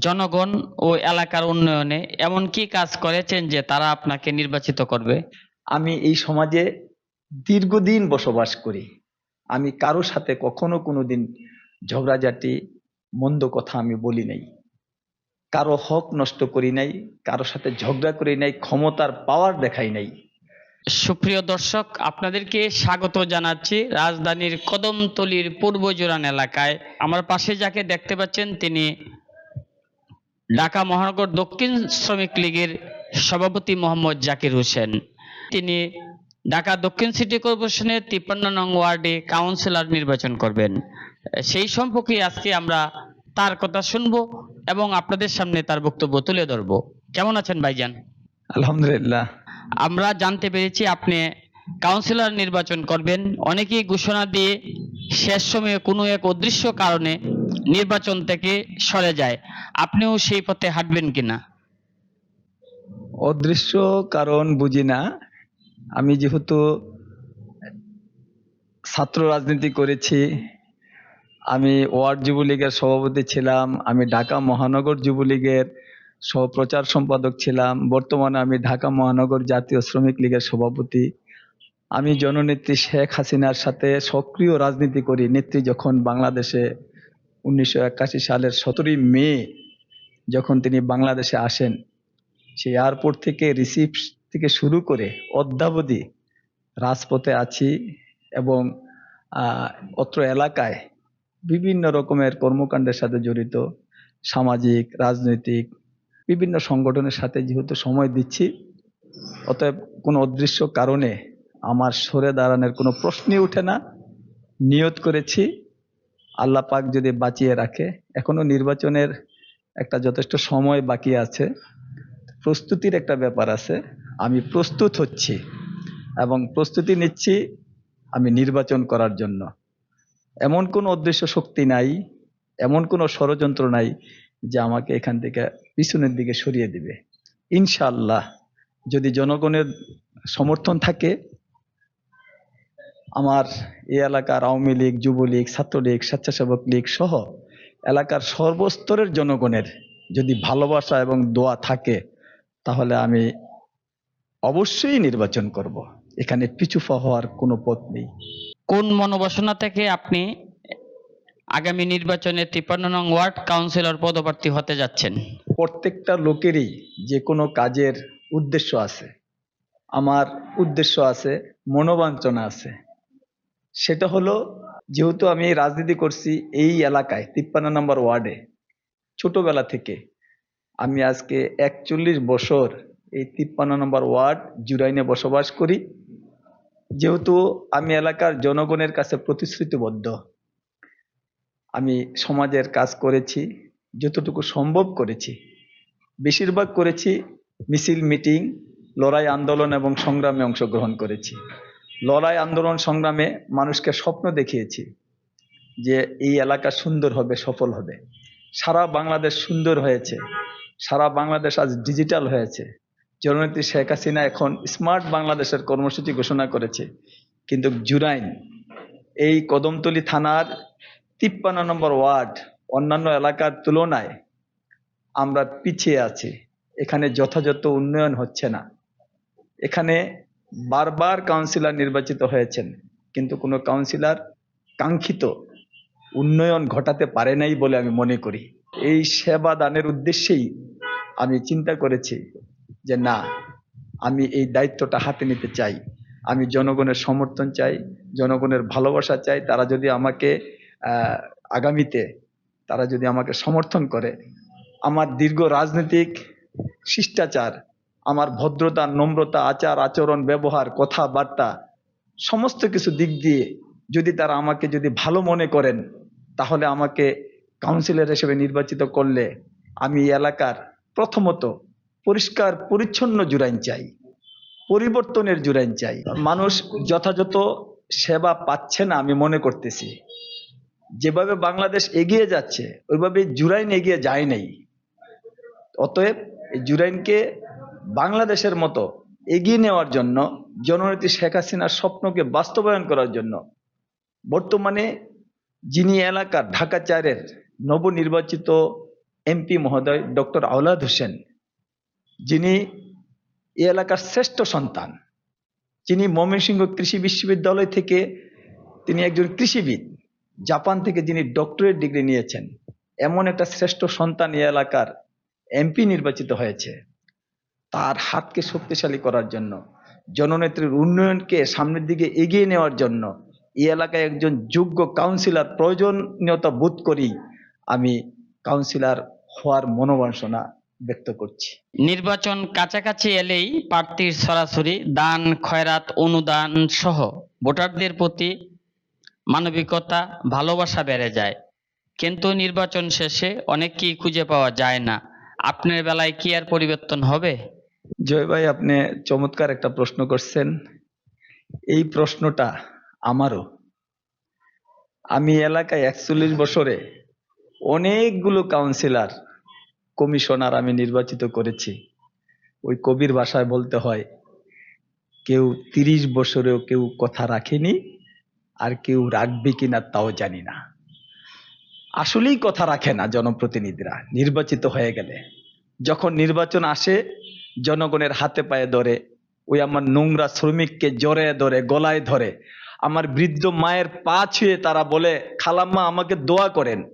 জনগণ ও এলাকার উন্নয়নে এমন কি কাজ করেছেন যে তারা আপনাকে নির্বাচিত করবে? আমি এই সমাজে দীর্ঘদিন বসবাস করি। আমি কারও সাথে কখনো কোনো কোনোদিন ঝগড়াঝাটি মন্দ কথা আমি বলি নাই। কারও হক নষ্ট করি নাই কারও সাথে ঝগড়া করি নাই ক্ষমতার পাওয়ার দেখাই নাই। সুপ্রিয় দর্শক আপনাদেরকে স্বাগত জানাচ্ছি রাজধানীর কদমতলির পূর্ব জোরান এলাকায়। আমার পাশে যাকে দেখতে পাচ্ছেন তিনি ঢাকা মহানগর দক্ষিণ শ্রমিক লীগের সভাপতি মোহাম্মদ জাকির হোসেন। তিনি ঢাকা দক্ষিণ সিটি কর্পোরেশনের তিপ্পান্ন নং ওয়ার্ডে কাউন্সিলর নির্বাচন করবেন। সেই সম্পর্কে আজকে আমরা তার কথা শুনব এবং আপনাদের সামনে তার বক্তব্য তুলে ধরবো। কেমন আছেন ভাইজান? আলহামদুলিল্লাহ। আমরা জানতে পেরেছি আপনি কাউন্সিলর নির্বাচন করবেন। অনেকেই ঘোষণা দিয়ে শেষ সময়ে কোনো এক অদৃশ্য কারণে নির্বাচন থেকে সরে যায়। আপনিও সেই পথে হাঁটবেন কিনা? অদৃশ্য কারণ বুঝি না। আমি যেহেতু ছাত্র রাজনীতি করেছি, আমি ওয়ার্ড যুবলীগের সভাপতি ছিলাম, আমি ঢাকা মহানগর যুবলীগের সহপ্রচার সম্পাদক ছিলাম, বর্তমানে আমি ঢাকা মহানগর জাতীয় শ্রমিক লীগের সভাপতি। আমি জননেত্রী শেখ হাসিনার সাথে সক্রিয় রাজনীতি করি, নেত্রী যখন বাংলাদেশে উনিশশো একাশি সালের সতেরোই মে যখন তিনি বাংলাদেশে আসেন, সেই এয়ারপোর্ট থেকে রিসিভ থেকে শুরু করে অদ্যাবধি রাজপথে আছি এবং অত্র এলাকায় বিভিন্ন রকমের কর্মকাণ্ডের সাথে জড়িত, সামাজিক, রাজনৈতিক, বিভিন্ন সংগঠনের সাথে যেহেতু সময় দিচ্ছি, অতএব কোনো অদৃশ্য কারণে আমার সরে দাঁড়ানোর কোনো প্রশ্নই ওঠে না। নিয়ত করেছি। আল্লাহ পাক যদি বাঁচিয়ে রাখে, এখনও নির্বাচনের একটা যথেষ্ট সময় বাকি আছে। প্রস্তুতির একটা ব্যাপার আছে। আমি প্রস্তুত হচ্ছি এবং প্রস্তুতি নিচ্ছি আমি নির্বাচন করার জন্য। এমন কোনো অদৃশ্য শক্তি নাই, এমন কোনো ষড়যন্ত্র নাই যে আমাকে এখান থেকে পিছনের দিকে সরিয়ে দিবে। ইনশাআল্লাহ যদি জনগণের সমর্থন থাকে আমার এই এলাকার আওয়ামী লীগ যুবলীগ ছাত্রলীগ স্বেচ্ছাসেবক লীগ সহ এলাকার সর্বস্তরের জনগণের যদি ভালোবাসা এবং দোয়া থাকে তাহলে আমি অবশ্যই নির্বাচন করব। এখানে পিছুফা হওয়ার কোনো পথ নেই। কোন মনোবাসনা থেকে আপনি আগামী নির্বাচনে তিপ্পান্ন নং ওয়ার্ড কাউন্সিলর পদপ্রার্থী হতে যাচ্ছেন? প্রত্যেকটা লোকেরই যে কোনো কাজের উদ্দেশ্য আছে। আমার উদ্দেশ্য আছে মনোবাঞ্ছনা আছে। সেটা হলো, যেহেতু আমি রাজনীতি করছি এই এলাকায়, তিপ্পান্ন নম্বর ওয়ার্ডে, ছোটবেলা থেকে আমি আজকে একচল্লিশ বছর এই তিপ্পান্ন নম্বর ওয়ার্ড জুরাইনে বসবাস করি। যেহেতু আমি এলাকার জনগণের কাছে প্রতিশ্রুতিবদ্ধ। আমি সমাজের কাজ করেছি, যতটুকু সম্ভব করেছি। বেশিরভাগ করেছি মিছিল, মিটিং, লড়াই, আন্দোলন এবং সংগ্রামে অংশগ্রহণ করেছি। লড়াই আন্দোলন সংগ্রামে মানুষকে স্বপ্ন দেখিয়েছি যে এই এলাকা সুন্দর হবে, সফল হবে। সারা বাংলাদেশ সুন্দর হয়েছে। সারা বাংলাদেশ আজ ডিজিটাল হয়েছে। জননেত্রী শেখ হাসিনা এখন স্মার্ট বাংলাদেশের কর্মসূচি ঘোষণা করেছে। কিন্তু জুরাইন, এই কদমতলী থানার তিপ্পান্ন নম্বর ওয়ার্ড, অন্যান্য এলাকার তুলনায় আমরা পিছিয়ে আছি। এখানে যথাযথ উন্নয়ন হচ্ছে না। এখানে বারবার কাউন্সিলর নির্বাচিত হয়েছেন, কিন্তু কোনো কাউন্সিলর কাঙ্ক্ষিত উন্নয়ন ঘটাতে পারে নাই বলে আমি মনে করি। এই সেবা দানের উদ্দেশ্যেই আমি চিন্তা করেছি যে না, আমি এই দায়িত্বটা হাতে নিতে চাই। আমি জনগণের সমর্থন চাই, জনগণের ভালোবাসা চাই, তারা যদি আমাকে আগামীতে তারা যদি আমাকে সমর্থন করে। আমার দীর্ঘ রাজনৈতিক শিষ্টাচার আমার ভদ্রতা, নম্রতা, আচার, আচরণ, ব্যবহার, কথাবার্তা, সমস্ত কিছু দিক দিয়ে যদি তারা আমাকে যদি ভালো মনে করেন, তাহলে আমাকে কাউন্সিলর হিসেবে নির্বাচিত করলে আমি এলাকার প্রথমত পরিষ্কার, পরিচ্ছন্ন জুরাইন চাই, পরিবর্তনের জুরাইন চাই। মানুষ যথাযথ সেবা পাচ্ছে না আমি মনে করতেছি। যেভাবে বাংলাদেশ এগিয়ে যাচ্ছে, ওইভাবে জুরাইন এগিয়ে যায় নাই। অতএব জুরাইনকে বাংলাদেশের মতো এগিয়ে নেওয়ার জন্য জননেত্রী শেখ হাসিনার স্বপ্নকে বাস্তবায়ন করার জন্য বর্তমানে যিনি এলাকার ঢাকা চারের নবনির্বাচিত এমপি মহোদয় ডক্টর আওলাদ হোসেন, যিনি এ এলাকার শ্রেষ্ঠ সন্তান, যিনি ময়মনসিংহ কৃষি বিশ্ববিদ্যালয় থেকে তিনি একজন কৃষিবিদ, জাপান থেকে যিনি ডক্টরেট ডিগ্রি নিয়েছেন, এমন একটা শ্রেষ্ঠ সন্তান এ এলাকার এমপি নির্বাচিত হয়েছে। তার হাতকে শক্তিশালী করার জন্য, জননেত্রীর উন্নয়নকে সামনের দিকে এগিয়ে নেওয়ার জন্য এই এলাকায় একজন যোগ্য কাউন্সিলর প্রয়োজনীয়তা বোধ করি আমি কাউন্সিলর হওয়ার মনোবাসনা ব্যক্ত করছি। নির্বাচন কাছাকাছি এলেই প্রার্থীর সরাসরি দান, খয়রাত, অনুদান সহ ভোটারদের প্রতি মানবিকতা, ভালোবাসা বেড়ে যায়। কিন্তু নির্বাচন শেষে অনেককেই খুঁজে পাওয়া যায় না। আপনার বেলায় কি আর পরিবর্তন হবে? জয় ভাই, আপনি চমৎকার একটা প্রশ্ন করছেন। এই প্রশ্নটা আমারও। আমি এলাকায় একচল্লিশ বছরে অনেকগুলো কাউন্সিলর কমিশনার আমি নির্বাচিত করেছি। ওই কবির ভাষায় বলতে হয়, কেউ তিরিশ বছরেও কেউ কথা রাখেনি আর কেউ রাখবে কিনা তাও জানি না। আসলেই কথা রাখে না জনপ্রতিনিধিরা, নির্বাচিত হয়ে গেলে। যখন নির্বাচন আসে জনগণের হাতে পায়ে ধরে, ওই আমার নোংরা শ্রমিককে জড়ে ধরে, গলায় ধরে। আমার বৃদ্ধ মায়ের পা ছুঁয়ে তারা বলে, খালাম্মা, আমাকে দোয়া করেন।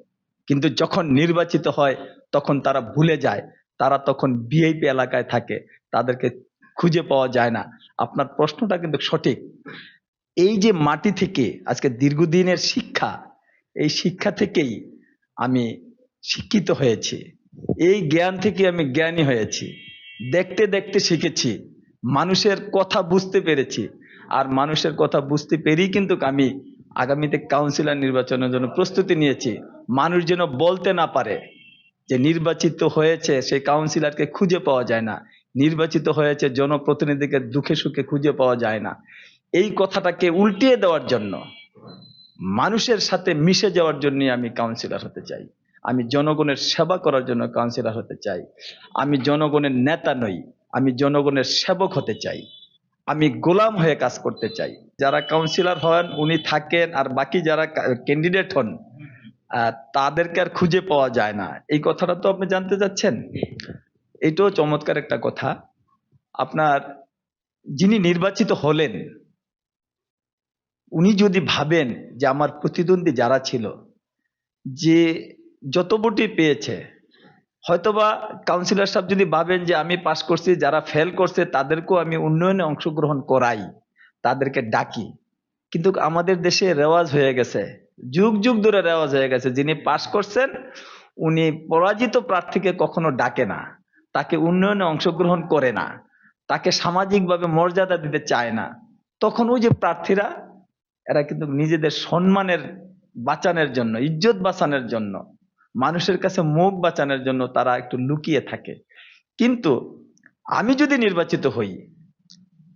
কিন্তু যখন নির্বাচিত হয়, তখন তারা ভুলে যায়। তারা তখন বিআইপি এলাকায় থাকে। তাদেরকে খুঁজে পাওয়া যায় না। আপনার প্রশ্নটা কিন্তু সঠিক। এই যে মাটি থেকে, আজকে দীর্ঘদিনের শিক্ষা, এই শিক্ষা থেকেই আমি শিক্ষিত হয়েছি। এই জ্ঞান থেকে আমি জ্ঞানী হয়েছি। দেখতে দেখতে শিখেছি, মানুষের কথা বুঝতে পেরেছি। আর মানুষের কথা বুঝতে পেরেই কিন্তু আমি আগামীতে কাউন্সিলর নির্বাচনের জন্য প্রস্তুতি নিয়েছি। মানুষ যেন বলতে না পারে যে নির্বাচিত হয়েছে সেই কাউন্সিলরকে খুঁজে পাওয়া যায় না। নির্বাচিত হয়েছে, জনপ্রতিনিধিকে দুঃখে সুখে খুঁজে পাওয়া যায় না। এই কথাটাকে উল্টিয়ে দেওয়ার জন্য, মানুষের সাথে মিশে যাওয়ার জন্য আমি কাউন্সিলর হতে চাই। আমি জনগণের সেবা করার জন্য কাউন্সিলর হতে চাই। আমি জনগণের নেতা নই, আমি জনগণের সেবক হতে চাই। আমি গোলাম হয়ে কাজ করতে চাই। যারা কাউন্সিলর হন, উনি থাকেন আর বাকি যারা ক্যান্ডিডেট হন তাদেরকে আর খুঁজে পাওয়া যায় না। এই কথাটা তো আপনি জানতে চাচ্ছেন? এটাও চমৎকার একটা কথা। আপনার যিনি নির্বাচিত হলেন, উনি যদি ভাবেন যে আমার প্রতিদ্বন্দ্বী যারা ছিল, যে যত ভোটই পেয়েছে, হয়তোবা কাউন্সিলর সাহেব যদি ভাবেন যে আমি পাশ করছি, যারা ফেল করছে, তাদেরকেও আমি উন্নয়নে অংশগ্রহণ করাই, তাদেরকে ডাকি। কিন্তু আমাদের দেশে রেওয়াজ হয়ে গেছে, যুগ যুগ ধরে রেওয়াজ হয়ে গেছে। যিনি পাশ করছেন, উনি পরাজিত প্রার্থীকে কখনো ডাকে না, তাকে উন্নয়নে অংশগ্রহণ করে না, তাকে সামাজিকভাবে মর্যাদা দিতে চায় না। তখন ওই যে প্রার্থীরা, এরা কিন্তু নিজেদের সম্মানের বাঁচানোর জন্য, ইজ্জত বাঁচানোর জন্য মানুষের কাছে মুখ বাঁচানোর জন্য তারা একটু লুকিয়ে থাকে। কিন্তু আমি যদি নির্বাচিত হই,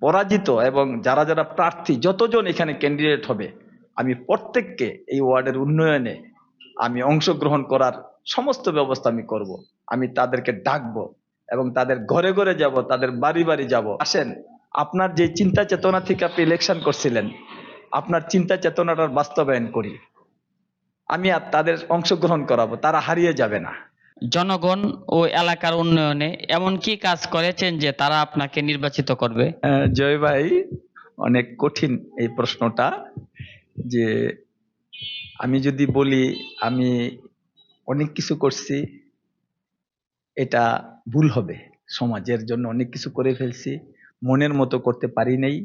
পরাজিত এবং যারা যারা প্রার্থী, যতজন এখানে ক্যান্ডিডেট হবে, আমি প্রত্যেককে এই ওয়ার্ডের উন্নয়নে আমি অংশগ্রহণ করার সমস্ত ব্যবস্থা আমি করব। আমি তাদেরকে ডাকবো এবং তাদের ঘরে ঘরে যাব, তাদের বাড়ি বাড়ি যাব। আসেন, আপনার যে চিন্তা চেতনা থেকে আপনি ইলেকশন করছিলেন, আপনার চিন্তা চেতনাটার বাস্তবায়ন করি। আমি আর তাদের অংশগ্রহণ করাবো তারা হারিয়ে যাবে না। জনগণ ও এলাকার উন্নয়নে এমন কি কাজ করেছেন যে তারা আপনাকে নির্বাচিত করবে? জয় ভাই অনেক কঠিন এই প্রশ্নটা যে আমি যদি বলি আমি অনেক কিছু করছি এটা ভুল হবে। সমাজের জন্য অনেক কিছু করে ফেলছি মনের মতো করতে পারি নাই।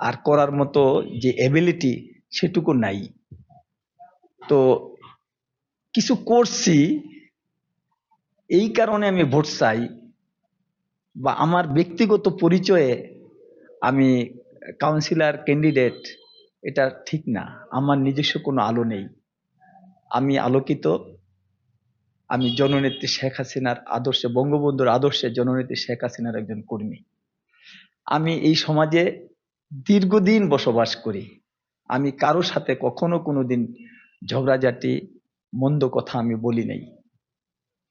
আর করার মতো যে এবিলিটি সেটুকু নাই। তো কিছু করছি, এই কারণে আমি ভোট চাই বা আমার ব্যক্তিগত পরিচয়ে আমি কাউন্সিলর ক্যান্ডিডেট এটা ঠিক না। আমার নিজস্ব কোনো আলো নেই। আমি আলোকিত। আমি জননেত্রী শেখ হাসিনার আদর্শে, বঙ্গবন্ধুর আদর্শে জননেত্রী শেখ হাসিনার একজন কর্মী। আমি এই সমাজে দীর্ঘদিন বসবাস করি। আমি কারও সাথে কখনো কোনো দিন ঝগড়াঝাটি, মন্দ কথা আমি বলি নাই।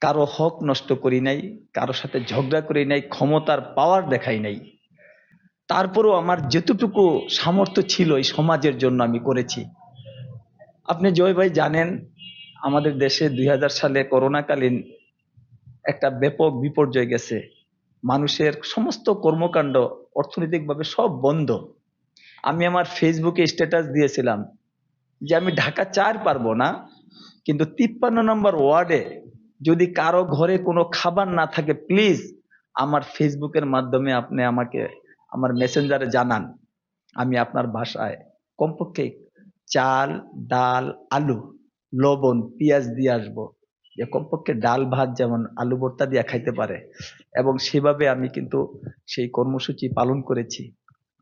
কারও হক নষ্ট করি নাই, কারও সাথে ঝগড়া করি নাই, ক্ষমতার পাওয়ার দেখাই নাই। তারপরেও আমার যেতটুকু সামর্থ্য ছিল এই সমাজের জন্য আমি করেছি। আপনি জয় ভাই জানেন, আমাদের দেশে দুই হাজার সালে করোনাকালীন একটা ব্যাপক বিপর্যয় গেছে। মানুষের সমস্ত কর্মকাণ্ড অর্থনৈতিকভাবে সব বন্ধ। আমি আমার ফেসবুকে স্ট্যাটাস দিয়েছিলাম যে আমি ঢাকা চার পারব না, কিন্তু তিপ্পান্ন নম্বর ওয়ার্ডে যদি কারও ঘরে কোনো খাবার না থাকে প্লিজ আমার ফেসবুকের মাধ্যমে আপনি আমাকে, আমার মেসেঞ্জারে জানান। আমি আপনার ভাষায় কমপক্ষে চাল, ডাল, আলু, লবণ, পেঁয়াজ দিয়ে আসব। যে কমপক্ষে ডাল, ভাত যেমন আলু ভর্তা দিয়ে খাইতে পারে। এবং সেভাবে আমি কিন্তু সেই কর্মসূচি পালন করেছি।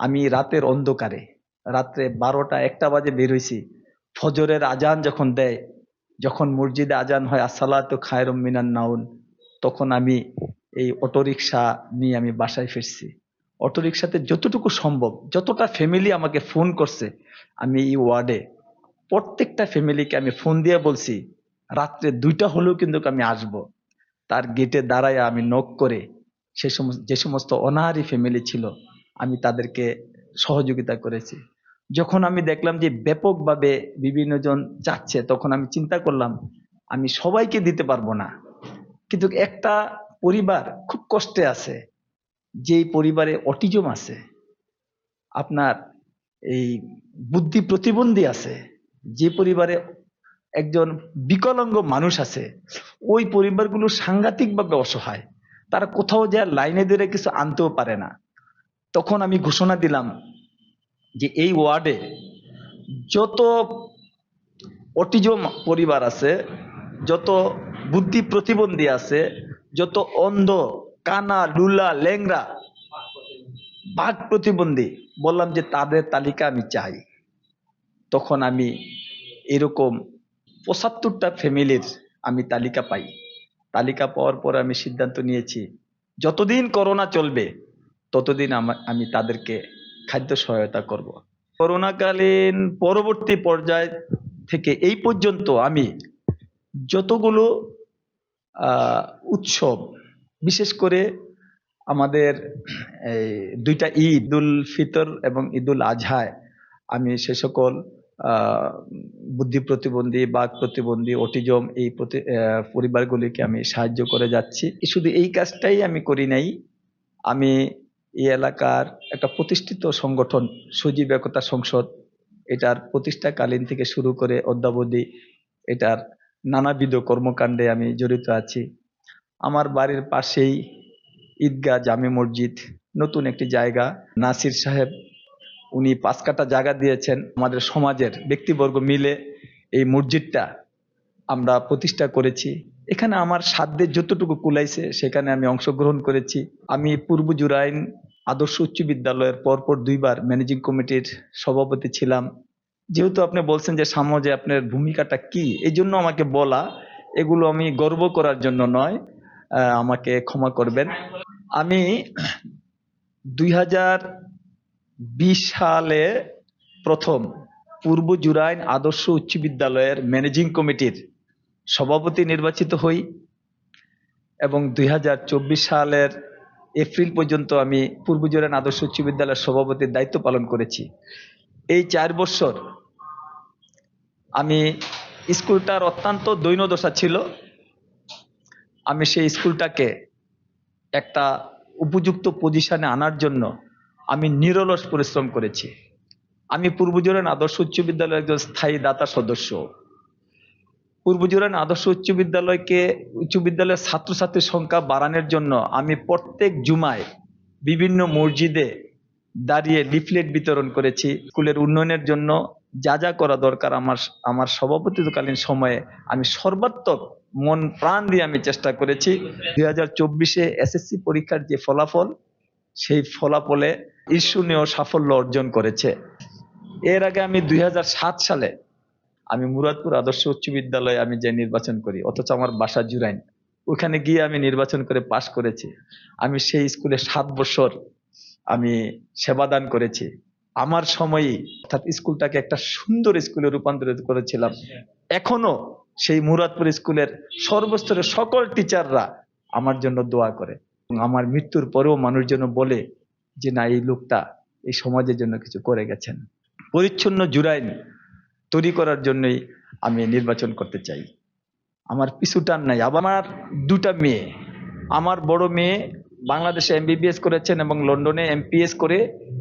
আমি রাতের অন্ধকারে, রাত্রে বারোটা একটা বাজে বেরোইছি ফজরের আজান যখন দেয়, যখন মসজিদে আজান হয়, আসসালাতু খায়রুম মিনান নাউন, তখন আমি এই অটোরিকশা নিয়ে আমি বাসায় ফিরছি। অটোরিকশাতে যতটুকু সম্ভব, যতটা ফ্যামিলি আমাকে ফোন করছে, আমি এই ওয়ার্ডে প্রত্যেকটা ফ্যামিলিকে আমি ফোন দিয়ে বলছি, রাত্রে দুইটা হলেও কিন্তু আমি আসব। তার গেটে দাঁড়ায় আমি নক করে, সে সমস্ত, যে সমস্ত অনাহারি ফ্যামিলি ছিল আমি তাদেরকে সহযোগিতা করেছি। যখন আমি দেখলাম যে ব্যাপকভাবে বিভিন্ন জন যাচ্ছে, তখন আমি চিন্তা করলাম, আমি সবাইকে দিতে পারব না। কিন্তু একটা পরিবার খুব কষ্টে আছে। যেই পরিবারে অটিজম আছে, আপনার এই বুদ্ধি প্রতিবন্ধী আছে, যে পরিবারে একজন বিকলাঙ্গ মানুষ আছে, ওই পরিবারগুলো সাংঘাতিকভাবে অসহায়। তারা কোথাও যা লাইনে ধরে কিছু আনতেও পারে না। তখন আমি ঘোষণা দিলাম যে এই ওয়ার্ডে যত অটিজম পরিবার আছে, যত বুদ্ধি প্রতিবন্ধী আছে, যত অন্ধ, কানা, লুলা ল্যাংরা বাঘ প্রতিবন্ধী, বললাম যে তাদের তালিকা আমি চাই। তখন আমি এরকম পঁচাত্তরটা ফ্যামিলির আমি তালিকা পাই। তালিকা পাওয়ার পর আমি সিদ্ধান্ত নিয়েছি, যতদিন করোনা চলবে ততদিন আমা- তাদেরকে খাদ্য সহায়তা করব। করোনাকালীন পরবর্তী পর্যায় থেকে এই পর্যন্ত আমি যতগুলো উৎসব, বিশেষ করে আমাদের এই দুইটা ঈদ উল ফিতর এবং ঈদুল আজহায়, আমি সে সকল বুদ্ধি প্রতিবন্ধী, বাক প্রতিবন্ধী, অটিজম এই পরিবারগুলিকে আমি সাহায্য করে যাচ্ছি। শুধু এই কাজটাই আমি করি নাই। আমি এই এলাকার একটা প্রতিষ্ঠিত সংগঠন, সজীব একতা সংসদ, এটার প্রতিষ্ঠাকালীন থেকে শুরু করে অদ্যাবধি এটার নানাবিধ কর্মকাণ্ডে আমি জড়িত আছি। আমার বাড়ির পাশেই ঈদগাহ জামে মসজিদ, নতুন একটি জায়গা। নাসির সাহেব, উনি পাঁচ কাটা জায়গা দিয়েছেন। আমাদের সমাজের ব্যক্তিবর্গ মিলে এই মসজিদটা আমরা প্রতিষ্ঠা করেছি। এখানে আমার সাধ্যের যতটুকু কুলাইছে, সেখানে আমি অংশগ্রহণ করেছি। আমি পূর্ব জুরাইন আদর্শ উচ্চ বিদ্যালয়ের পরপর দুইবার ম্যানেজিং কমিটির সভাপতি ছিলাম। যেহেতু আপনি বলছেন যে সমাজে আপনার ভূমিকাটা কি এই জন্য আমাকে বলা, এগুলো আমি গর্ব করার জন্য নয় আমাকে ক্ষমা করবেন। আমি দুই হাজার বিশ সালে প্রথম পূর্ব জুরাইন আদর্শ উচ্চ বিদ্যালয়ের ম্যানেজিং কমিটির সভাপতি নির্বাচিত হই এবং দুই হাজার চব্বিশ সালের এপ্রিল পর্যন্ত আমি পূর্ব জুরাইন আদর্শ উচ্চ বিদ্যালয়ের সভাপতির দায়িত্ব পালন করেছি। এই চার বছর আমি স্কুলটার অত্যন্ত দৈন্যদশা ছিল। আমি সেই স্কুলটাকে একটা উপযুক্ত পজিশনে আনার জন্য আমি নিরলস পরিশ্রম করেছি। আমি পূর্বজোরান আদর্শ উচ্চ বিদ্যালয়ের একজন স্থায়ী দাতা সদস্য। পূর্বজোরান আদর্শ উচ্চ বিদ্যালয়কে, উচ্চ বিদ্যালয়ের ছাত্রছাত্রীর সংখ্যা বাড়ানোর জন্য আমি প্রত্যেক জুমায় বিভিন্ন মসজিদে দাঁড়িয়ে লিফলেট বিতরণ করেছি। স্কুলের উন্নয়নের জন্য যা যা করা দরকার আমার আমার সভাপতিত্বকালীন সময়ে আমি সর্বাত্মক মন প্রাণ দিয়ে আমি চেষ্টা করেছি। দুই হাজার চব্বিশে এসএসসি পরীক্ষার যে ফলাফল, সেই ফলাফলে ঈর্ষণীয় সাফল্য অর্জন করেছে। এর আগে আমি দুই হাজার সাত সালে আমি মুরাদপুর আদর্শ উচ্চ বিদ্যালয়ে আমি যে নির্বাচন করি, অথচ আমার বাসা জুরাইন, ওখানে গিয়ে আমি নির্বাচন করে পাশ করেছি। আমি সেই স্কুলে সাত বছর আমি সেবাদান করেছি। আমার সময়ই অর্থাৎ স্কুলটাকে একটা সুন্দর স্কুলে রূপান্তরিত করেছিলাম। এখনও সেই মুরাদপুর স্কুলের সর্বস্তরের সকল টিচাররা আমার জন্য দোয়া করে। আমার মৃত্যুর পরেও মানুষ যেন বলে যে, না, এই লোকটা এই সমাজের জন্য কিছু করে গেছেন। পরিচ্ছন্ন জুরাইন তৈরি করার জন্যই আমি নির্বাচন করতে চাই। আমার পিছু টান নাই। আমার দুটা মেয়ে। আমার বড় মেয়ে বাংলাদেশে এমবিবিএস করেছেন এবং লন্ডনে এমপিএস করে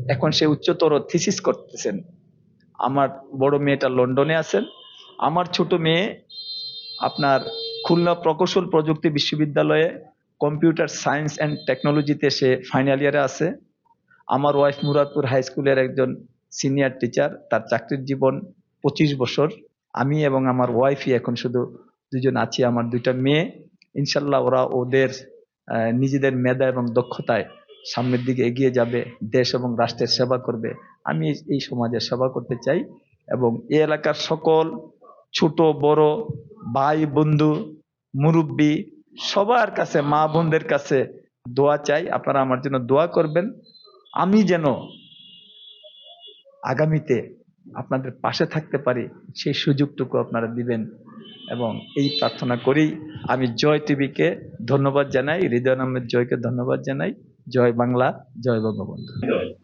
এখন সে উচ্চতর থিসিস করতেছেন। আমার বড় মেয়েটা লন্ডনে আছেন। আমার ছোট মেয়ে আপনার খুলনা প্রকৌশল প্রযুক্তি বিশ্ববিদ্যালয়ে কম্পিউটার সায়েন্স অ্যান্ড টেকনোলজিতে সে ফাইনাল ইয়ারে আছে। আমার ওয়াইফ মুরাদপুর হাই স্কুলের একজন সিনিয়র টিচার। তার চাকরির জীবন পঁচিশ বছর আমি এবং আমার ওয়াইফই এখন শুধু দুজন আছি, আমার দুইটা মেয়ে। ইনশাল্লাহ ওরা ওদের নিজেদের মেধা এবং দক্ষতায় সামনের দিকে এগিয়ে যাবে, দেশ এবং রাষ্ট্রের সেবা করবে। আমি এই- সমাজের সেবা করতে চাই এবং এই এলাকার সকল ছোট, বড় ভাই, বন্ধু, মুরব্বী, সবার কাছে, মা বোনদের কাছে দোয়া চাই। আপনারা আমার জন্য দোয়া করবেন। আমি যেন আগামীতে আপনাদের পাশে থাকতে পারি, সেই সুযোগটুকু আপনারা দিবেন। এবং এই প্রার্থনা করেই আমি জয় টিভিকে ধন্যবাদ জানাই, হৃদয় নামের জয়কে ধন্যবাদ জানাই। জয় বাংলা, জয় বঙ্গবন্ধু।